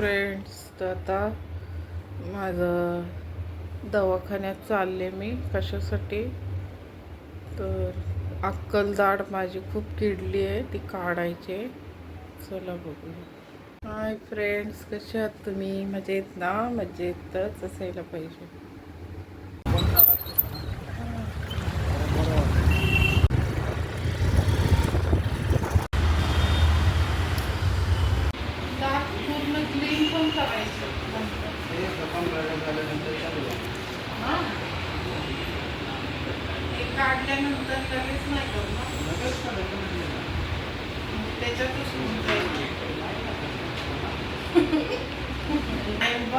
Friends तर आता माझं दवाखान्यात चालले मी कशासाठी? तर अक्कल दाढ माझी खूप किडली आहे ती काढायची आहे. चला बघूया. हाय फ्रेंड्स कशा आहात तुम्ही? मजेत ना? मजेतच असायला पाहिजे.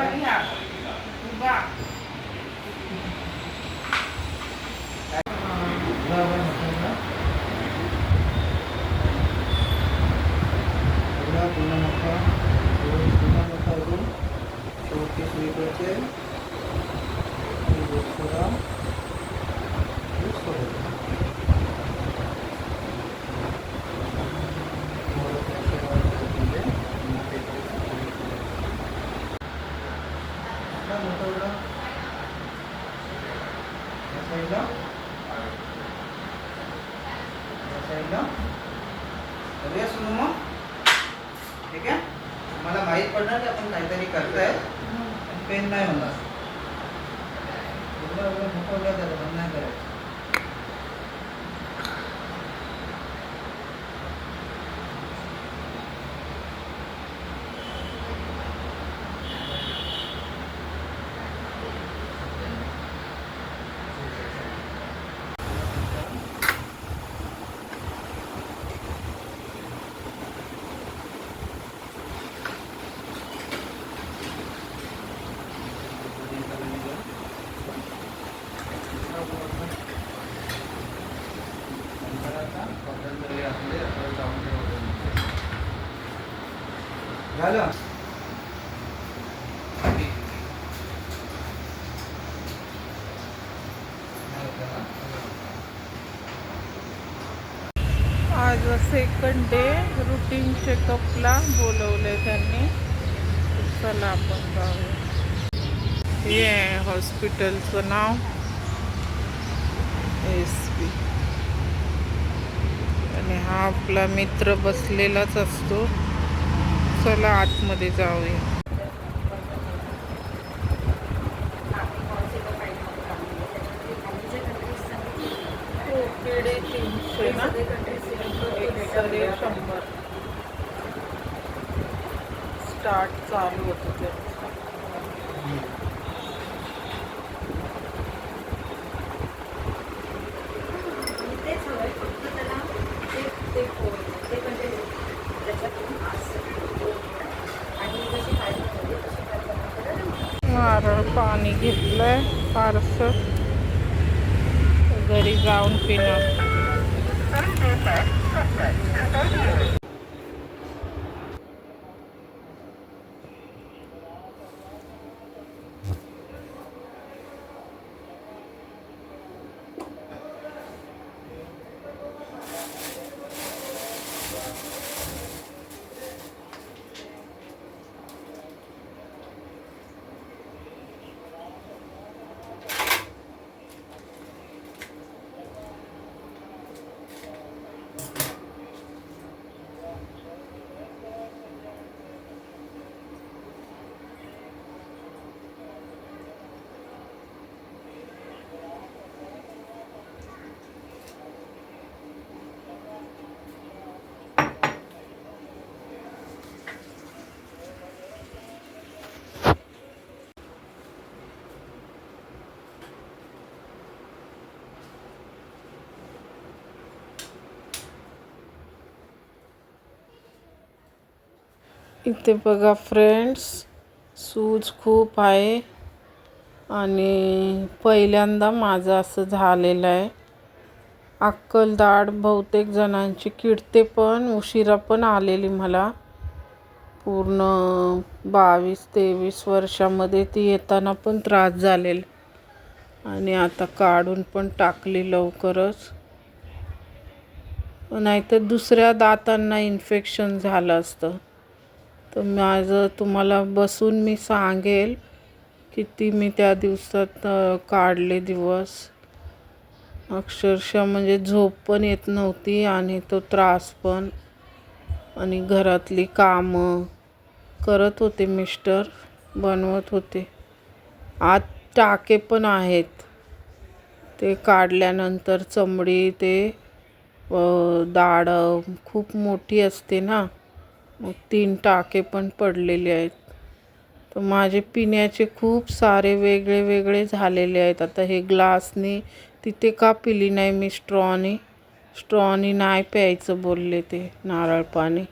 Banyak. एवढं एवढं मुकवलं त्याला बंद नाही करायचं झालं आज सेकंड डे रुटीन चेकअपला बोलवलंय त्यांनी. चला आपण जाऊया. हे आहे हॉस्पिटलचं नाव. एस पी आणि हा आपला मित्र बसलेलाच असतो. चला आतमध्ये जाऊया. तीनशे ना? सगळे शंभर. स्टार्ट चालू होतं ते नारळ पाणी घेतलंय फारसं घरी जाऊन पिणार. くださ。इथे बघा फ्रेंड्स सूज खूप आहे. आणि पहिल्यांदा माझं असं झालेलं आहे. अक्कल दाढ बहुतेक जणांची किडते पण उशिरा पण आलेली मला. पूर्ण बावीस तेवीस वर्षामध्ये ती येताना पण त्रास झालेला. आणि आता काढून पण टाकली लवकरच. नाहीतर दुसऱ्या दातांना इन्फेक्शन झालं असतं. तर माझं तुम्हाला बसून मी सांगेल किती मी त्या दिवसात काढले दिवस. अक्षरशः म्हणजे झोप पण येत नव्हती आणि तो त्रास पण. आणि घरातली कामं करत होते मिस्टर बनवत होते. आत टाके पण आहेत. ते काढल्यानंतर चमडी ते दाढ खूप मोठी असते ना. मग तीन टाके पण पडलेले आहेत. तर माझे पिण्याचे खूप सारे वेगळे वेगळे झालेले आहेत. आता हे ग्लासने तिथे का पिली नाही मी स्ट्रॉनी? स्ट्रॉनी नाही प्यायचं बोलले ते नारळ पाणी.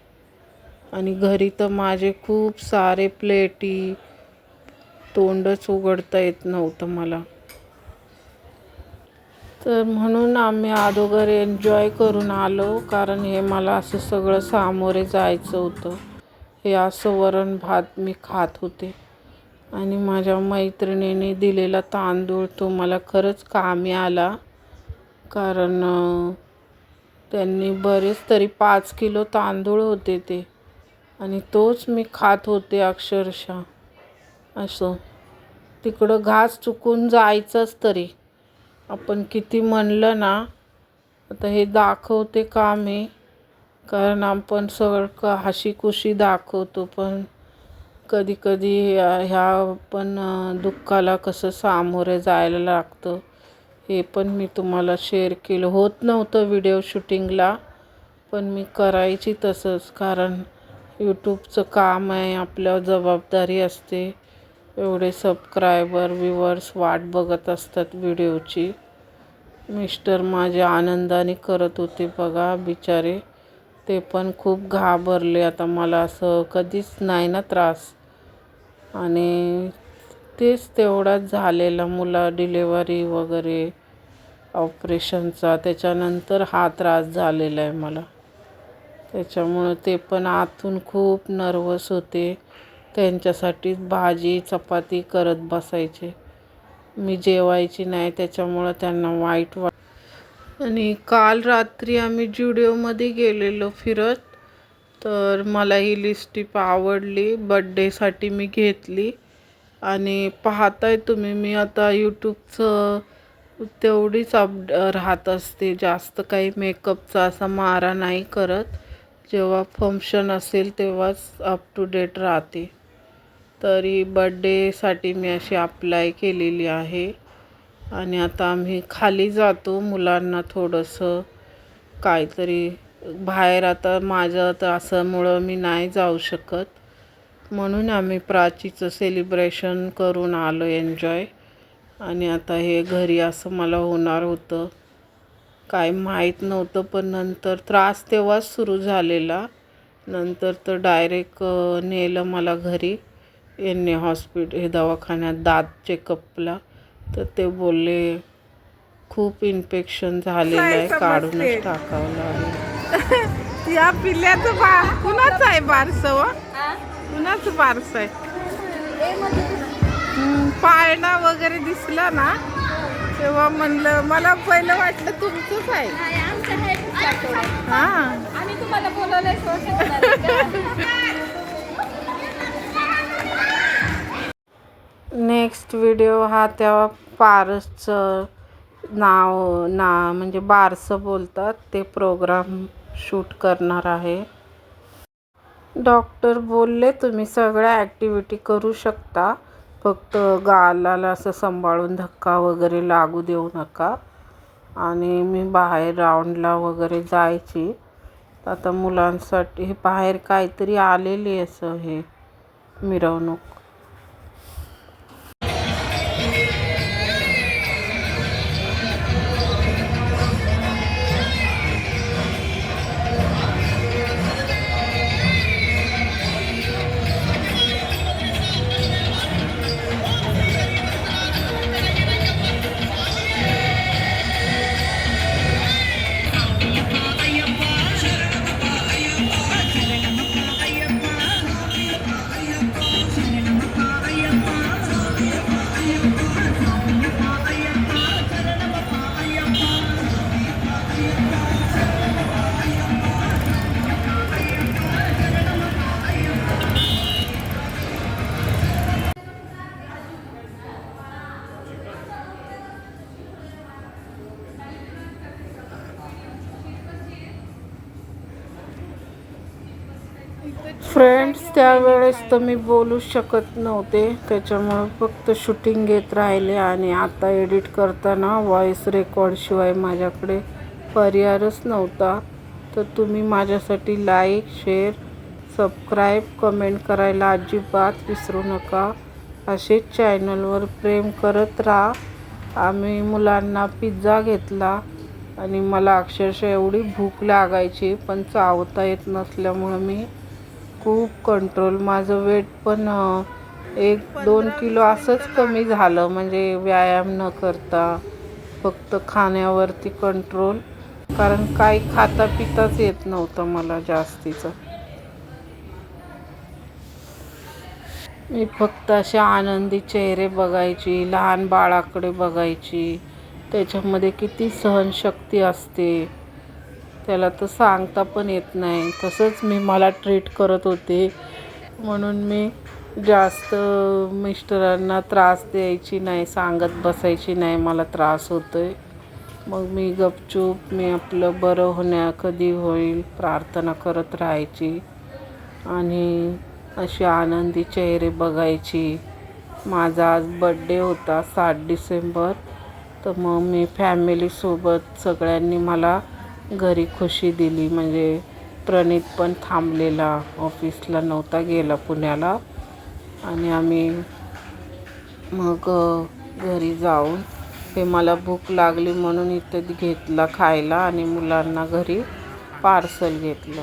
आणि घरी तर माझे खूप सारे प्लेटी तोंडच उघडता येत नव्हतं मला. तर म्हणून आम्ही अगोदर एन्जॉय करून आलो कारण हे मला असं सगळं सामोरे जायचं होतं. हे असं वरण भात मी खात होते. आणि माझ्या मैत्रिणीने दिलेला तांदूळ तो मला खरंच कामी आला कारण त्यांनी बरेच तरी पाच किलो तांदूळ होते ते. आणि तोच मी खात होते अक्षरशः. असं. तिकडं घास चुकून जायचंच तरी. आपण किती म्हणलं ना आता हे दाखवते काम आहे कारण आपण सगळं हशी खुशी दाखवतो पण कधी कधी ह्या पण दुःखाला कसं सामोरे जायला लागतं हे पण मी तुम्हाला शेअर केलं. होत नव्हतं व्हिडिओ शूटिंगला पण मी करायची तसंच. कारण यूट्यूबचं काम आहे आपल्यावर जबाबदारी असते. एवढे सबस्क्रायबर व्ह्युअर्स वाट बघत असतात व्हिडिओची मिस्टर माझे आनंदाने करत होते बघा बिचारे. ते पण खूप घाबरले. आता मला असं कधीच नाही ना त्रास. आणि तेच तेवढाच झालेला मुला डिलेवरी वगैरे ऑपरेशनचा त्याच्यानंतर हा त्रास झालेला आहे मला. त्याच्यामुळं ते पण आतून खूप नर्वस होते. त्यांच्यासाठीच भाजी चपाती करत बसायचे. मी जेवायची नाही त्याच्यामुळं त्यांना वाईट वाट आणि काल रात्री आम्ही जुडिओमध्ये गेलेलो फिरत तर मला ही लिस्टिप आवडली. बड्डेसाठी मी घेतली. आणि पाहताय तुम्ही मी आता यूट्यूबचं तेवढीच अप राहत असते. जास्त काही मेकअपचा असा मारा नाही करत. जेव्हा फंक्शन असेल तेव्हाच अप टू डेट राहते. तरी बड्डेसाठी मी अशी अप्लाय केलेली आहे. आणि आता आम्ही खाली जातो. मुलांना थोडंसं काहीतरी बाहेर आता माझं त्रासामुळं मी नाही जाऊ शकत. म्हणून आम्ही प्राचीचं सेलिब्रेशन करून आलो एन्जॉय आणि आता हे घरी असं मला होणार होतं. काय माहीत नव्हतं पण नंतर त्रास तेव्हाच सुरू झालेला. नंतर तर डायरेक्ट नेलं मला घरी. यांनी हॉस्पिट हे दवाखान्यात दात चेकअपला. तर ते बोलले खूप इन्फेक्शन झालेलं आहे काढूनच टाकावं लागेल. या पिल्ल्याचं बा कुणाचं आहे बारसं व कुणाचं बारसं आहे? हम्म, पाळणा वगैरे दिसला ना तेव्हा म्हणलं मला पहिलं वाटलं तुमचंच आहे. हा. नेक्स्ट व्हिडिओ हा त्या पारसचं नाव ना म्हणजे बारसं बोलतात ते प्रोग्राम शूट करणार आहे. डॉक्टर बोलले तुम्ही सगळ्या ॲक्टिव्हिटी करू शकता. फक्त गालाला असं सांभाळून धक्का वगैरे लागू देऊ नका. आणि मी बाहेर राऊंडला वगैरे जायची. आता मुलांसाठी हे बाहेर काहीतरी आलेली असं हे मिरवणूक. फ्रेंड्स त्यावेळेस तर मी बोलू शकत नव्हते. त्याच्यामुळं फक्त शूटिंग घेत राहिले आणि आता एडिट करताना व्हॉईस रेकॉर्डशिवाय माझ्याकडे पर्यायच नव्हता. तर तुम्ही माझ्यासाठी लाईक शेअर सबस्क्राईब कमेंट करायला अजिबात विसरू नका. असेच चॅनलवर प्रेम करत राहा. आम्ही मुलांना पिझ्झा घेतला आणि मला अक्षरशः एवढी भूक लागायची पण चावता येत नसल्यामुळं मी खूप कंट्रोल माझं वेट पण एक दोन किलो असंच कमी झालं. म्हणजे व्यायाम न करता फक्त खाण्यावरती कंट्रोल कारण काही खाता पिताच येत नव्हतं मला जास्तीचं. मी फक्त असे आनंदी चेहरे बघायची लहान बाळाकडे बघायची. त्याच्यामध्ये किती सहनशक्ती असते. त्याला तर सांगता पण येत नाही. तसंच मी मला ट्रीट करत होते. म्हणून मी जास्त मिस्टरांना त्रास द्यायची नाही सांगत बसायची नाही मला त्रास होतो आहे मग मी गपचूप मी आपलं बरं होण्या कधी होईल प्रार्थना करत राहायची. आणि अशी आनंदी चेहरे बघायची. माझा आज बड्डे होता सात डिसेंबर. तर मग मी फॅमिलीसोबत सगळ्यांनी मला घरी खुशी दिली. म्हणजे प्रणित पण थांबलेला. ऑफिसला नव्हता गेला पुण्याला. आणि आम्ही मग घरी जाऊन हे मला भूक लागली म्हणून इथं घेतला खायला आणि मुलांना घरी पार्सल घेतलं.